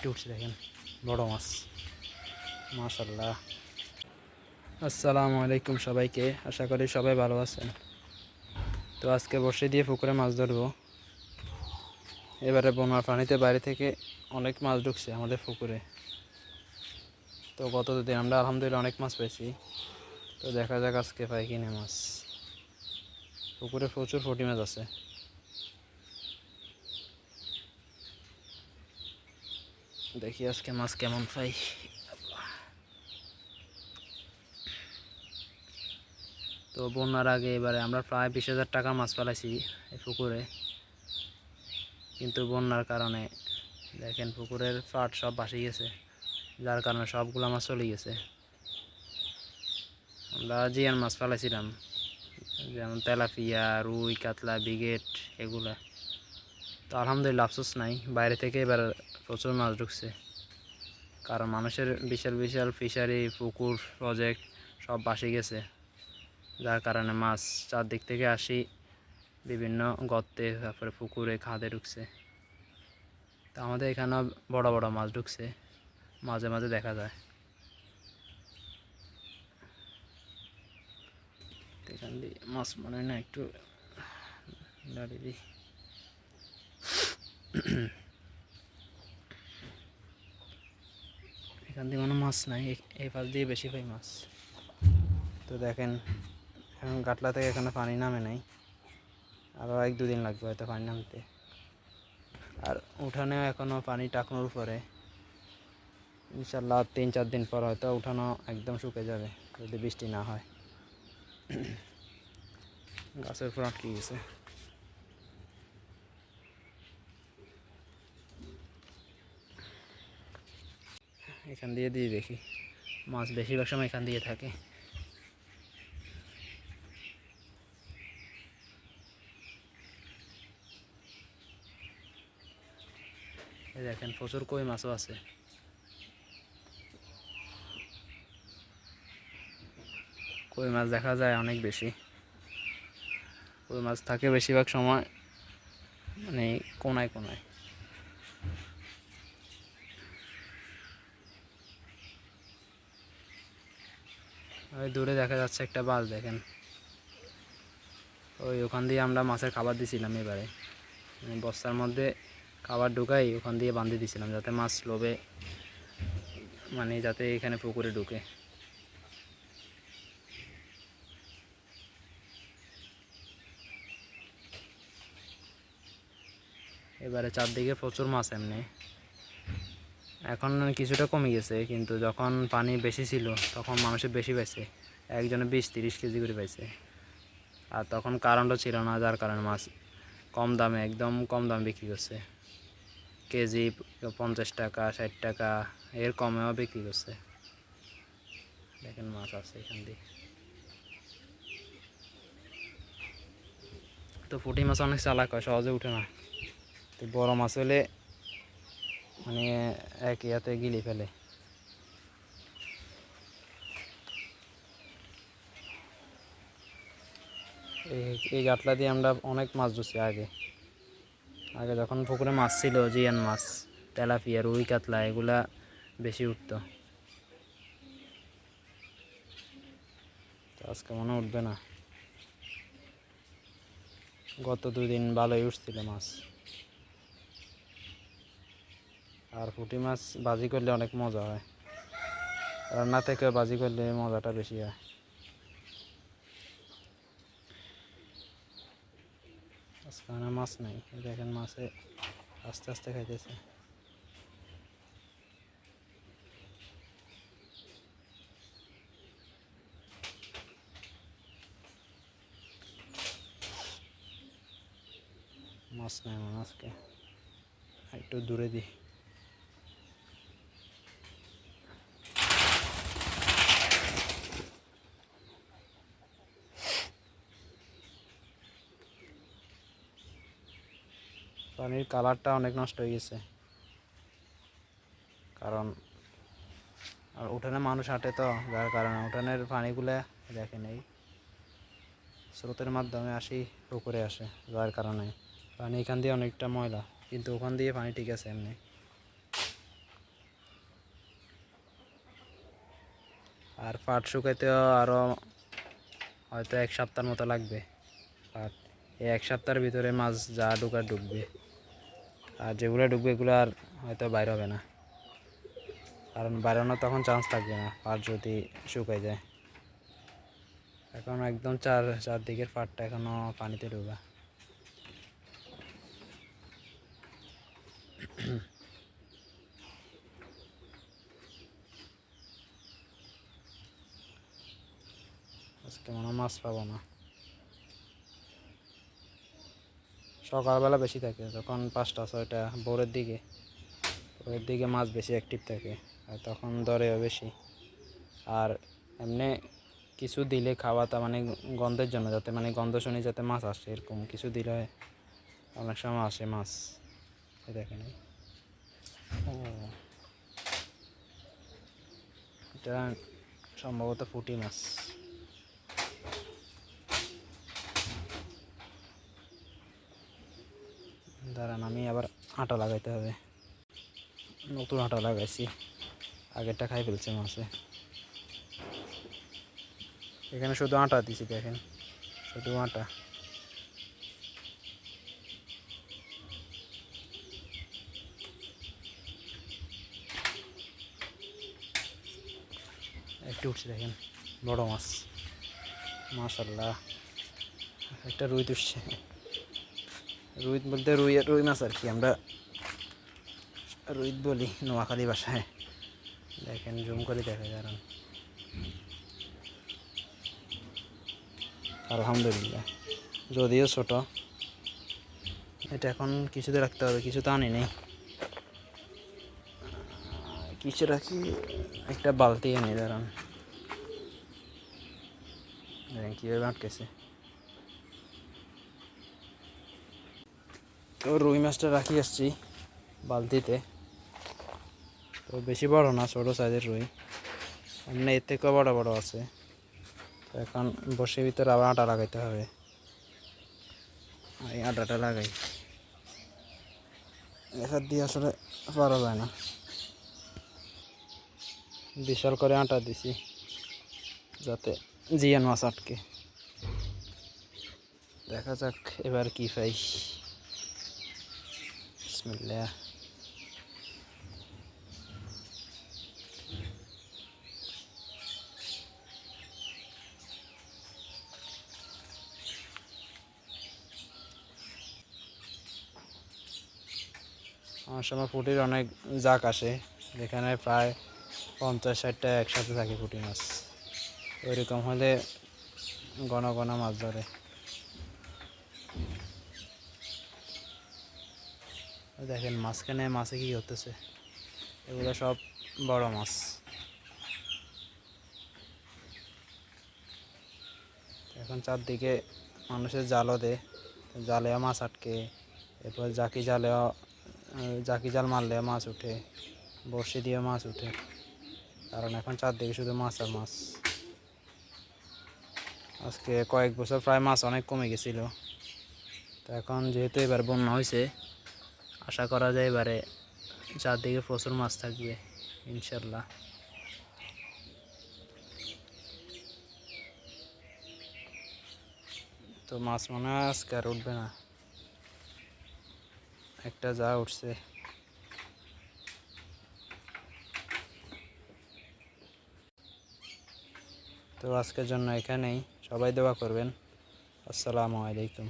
একটু উঠছে দেখেন বড় মাছ মাশাল্লাহ আসসালামু আলাইকুম সবাইকে আশা করি সবাই ভালো আছেন তো আজকে বসে দিয়ে পুকুরে মাছ ধরবো এবারে বন্যার পানিতে বাইরে থেকে অনেক মাছ ঢুকছে আমাদের পুকুরে তো গত দুদিন আমরা আলহামদুলিল্লাহ অনেক মাছ পেয়েছি তো দেখা যাক আজকে পাই কিনে মাছ পুকুরে প্রচুর ফটি মাছ আছে দেখি আজকে মাছ কেমন পাই। তো বন্যার আগে এবারে আমরা প্রায় বিশ হাজার টাকা মাছ ফেলাইছি এই পুকুরে। কিন্তু বন্যার কারণে দেখেন পুকুরের পাট সব ভাসে গেছে, যার কারণে সবগুলো মাছ চলে গেছে। আমরা জিয়ান মাছ ফেলাইছিলাম, যেমন তেলাপিয়া, রুই, কাতলা, বিগেট, এগুলা। তো আলহামদুলিল্লাহ, আফসোস নাই, বাইরে থেকে এবার প্রচুর মাছ ঢুকছে। কারণ মানুষের বিশাল বিশাল ফিশারি পুকুর প্রজেক্ট সব বাসে গেছে। যার কারণে মাছ চারদিক থেকে আসি বিভিন্ন গর্তে, তারপরে পুকুরে, খাদে ঢুকছে। তো আমাদের এখানেও বড় বড় মাছ ঢুকছে। মাঝে মাঝে দেখা যায়। এখান দিয়ে মাছ মনে হয় না, একটু দাঁড়িয়ে দিই। এখান দিয়ে কোনো মাছ নাই এই পাশ দিয়ে বেশি পাই মাছ। তো দেখেন, এখন কাটলা থেকে এখানে পানি নামে নাই। আরও এক দুদিন লাগবে হয়তো পানি নামতে। আর উঠানেও এখনও পানি টাকনোর উপরে ইনশাল্লাহ তিন চার দিন পর হয়তো উঠানো একদম শুকে যাবে, যদি বৃষ্টি না হয়। গাছের উপর আটকে গেছে? এখান দিয়ে দিয়ে দেখি। মাছ বেশিরভাগ সময় এখান দিয়ে থাকে। দেখেন, প্রচুর কই মাছও আছে। কই মাছ দেখা যায় অনেক বেশি। কই মাছ থাকে বেশিরভাগ সময় মানে কোনায় কোনায়। ওই দূরে দেখা যাচ্ছে একটা বাস, দেখেন। ওই ওখান দিয়ে আমরা মাছের খাবার দিছিলাম এবারে। মানে বস্তার মধ্যে খাবার ঢুকাই, ওখান দিয়ে বান্ধে দিছিলাম যাতে মাছ লোভে মানে যাতে এখানে পুকুরে ঢুকে। এবারে চারদিকে প্রচুর মাছ এমনি। এখন কিছুটা কমে গেছে, কিন্তু যখন পানি বেশি ছিল, তখন মানুষের বেশি পাইছে। একজনে বিশ, তিরিশ কেজি করে পাইছে। আর তখন কারেন্টও ছিল না, যার কারণে মাছ কম দামে, একদম কম দামে বিক্রি করছে। কেজি পঞ্চাশ টাকা, ষাট টাকা, এর কমেও বিক্রি করছে। দেখেন মাছ আছে এখান দিয়ে। তো পুঁটি মাছ অনেক চালাক হয়, সহজে উঠে না। তো বড় মাছ হলে মানে এক ইয়াতে গিলি ফেলে। এই গাটলা দিয়ে আমরা অনেক মাছ ধরছি আগে। আগে যখন পুকুরে মাছ ছিল, জিয়ান মাছ, তেলাপিয়া, রুই কাতলা, এগুলা বেশি উঠতো। আজকে মনে উঠবে না। গত দুদিন ভালোই উঠছিল মাছ। আর পুঁটি মাছ ভাজি করলে অনেক মজা হয়। রান্না থেকে ভাজি করলে মজাটা বেশি হয়। আজকে মানে মাছ নাই, এই দেখেন মাছে আস্তে আস্তে খাইতেছে। মাছ নাই মানে আজকে। একটু দূরে দিই। পানির কালারটা অনেক নষ্ট হয়ে গেছে। কারণ, আর উঠানে মানুষ হাঁটে তো, যার কারণে উঠানের পানিগুলো দেখেন এই স্রোতের মাধ্যমে আসি, পুকুরে আসে, যার কারণে। পানি এখান দিয়ে অনেকটা ময়লা, কিন্তু ওখান দিয়ে পানি ঠিক আছে এমনি। আর পাট শুকাইতেও আরও হয়তো এক সপ্তাহের মতো লাগবে। পাট এই এক সপ্তাহের ভিতরে মাছ যা ঢুকা ডুববে আর যেগুলো ঢুকবে এগুলো আর হয়তো বাইর হবে না। কারণ বাইরানোর তখন চান্স থাকবে না, পাট যদি শুকাই যায়। এখন একদম চার, চারদিকের পাটটা এখনও পানিতে ডুবা। আজকে মনে মাছ পাবো না। সকালবেলা বেশি থাকে, যখন পাঁচটা, ছয়টা, ভোরের দিকে। ভোরের দিকে মাছ বেশি অ্যাক্টিভ থাকে, আর তখন দরেও বেশি। আর এমনি কিছু দিলে খাওয়াটা মানে গন্ধের জন্য, যাতে মানে গন্ধ শুনে যাতে মাছ আসে, এরকম কিছু দিলে অনেক সময় আসে মাছ। দেখেন এটা সম্ভবত পুঁটি মাছ। দাঁড়ান, আমি আবার আটা লাগাইতে হবে। নতুন আটা লাগাইছি। আগেরটা খাই ফেলছে মাছে। এখানে শুধু আটা দিছি, দেখেন। শুধু আটা। একটু উঠছে, দেখেন। বড় মাছ। মাশাল্লাহ একটা রুই উঠছে রুই বলতে রুই রুই মাছ আর কি, আমরা রুই বলি নোয়াখালী ভাষায়। দেখেন জুম করে দেখা যান আলহামদুলিল্লাহ, যদিও ছোট, এটা এখন কিছুতে রাখতে হবে, কিছু তো আনি নেই। কিছু রাখি, একটা বালতি এনে দাঁড়ান। কীভাবে আটকেছে। তো রুই মাছটা রাখি আসছি বালতিতে। তো বেশি বড় না, ছোটো সাইজের রুই। এমনি এর থেকেও বড় বড় আছে। তো এখন বসে ভিতরে আবার আটা লাগাইতে হবে। এই আটাটা লাগাই। এখান দিয়ে আসলে পারা যায় না। বিশাল করে আটা দিছি, যাতে জিয়ান মাছ আটকে। দেখা যাক এবার কি পাই। বিসমিল্লাহ আমার সময় ফুটির অনেক জাক আসে, যেখানে প্রায় পঞ্চাশ ষাটটা একসাথে থাকে পুঁটি মাছ। ওইরকম হলে ঘন ঘন মাছ ধরে। দেখেন মাঝখানে মাছে কি হতেছে? এগুলো সব বড় মাছ। এখন চারদিকে মানুষের জালও দে, জালেও মাছ আটকে, এরপর জাকি জালেও জাকি জাল মারলেও মাছ উঠে, বড়শি দিয়ে মাছ উঠে। কারণ এখন চারদিকে শুধু মাছ আর মাছ। আজকে কয়েক বছর প্রায় মাছ অনেক কমে গেছিল। তো এখন যেহেতু এবার বন্যা হয়েছে আশা করা যায় এবারে চারদিকে প্রচুর মাছ থাকবে, ইনশাল্লাহ। তো মাছ মনে হয় আজকে আর উঠবে না। একটা যা উঠছে। তো আজকের জন্য এখানেই। সবাই দোয়া করবেন। আসসালামু আলাইকুম।